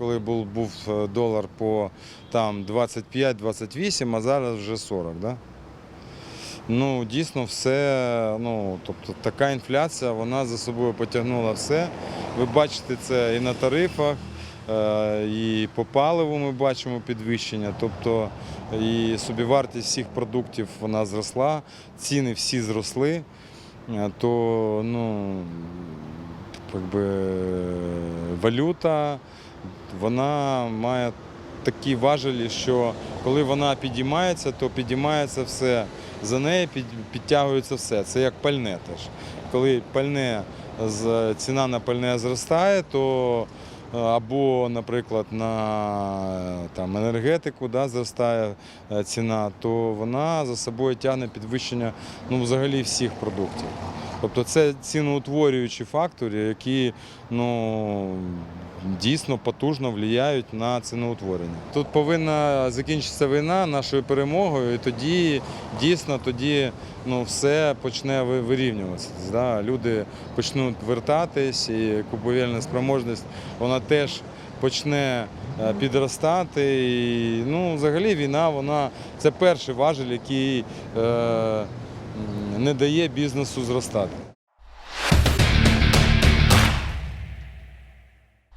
Коли був, був е, долар по там 25-28, а зараз вже 40, да? Ну, дійсно, все, ну, тобто така інфляція, вона за собою потягнула все. Ви бачите це і на тарифах, е, і по паливу ми бачимо підвищення. Тобто і собівартість всіх продуктів вона зросла, ціни всі зросли. Е, То ну, якби, валюта вона має такі важелі, що коли вона підіймається, то підіймається все. За нею під, підтягується все. Це як пальне теж. Коли пальне, ціна на пальне зростає, то е, або, наприклад, на там, енергетику да, зростає е, ціна, то вона за собою тягне підвищення ну, взагалі всіх продуктів. Тобто це ціноутворюючі фактори, які ну, дійсно потужно впливають на ціноутворення. Тут повинна закінчитися війна нашою перемогою, і тоді дійсно тоді ну, все почне вирівнюватися. Да? Люди почнуть вертатись, і купівельна спроможність вона теж почне е, підростати. І, ну, взагалі війна вона це перший важель, який е, не дає бізнесу зростати.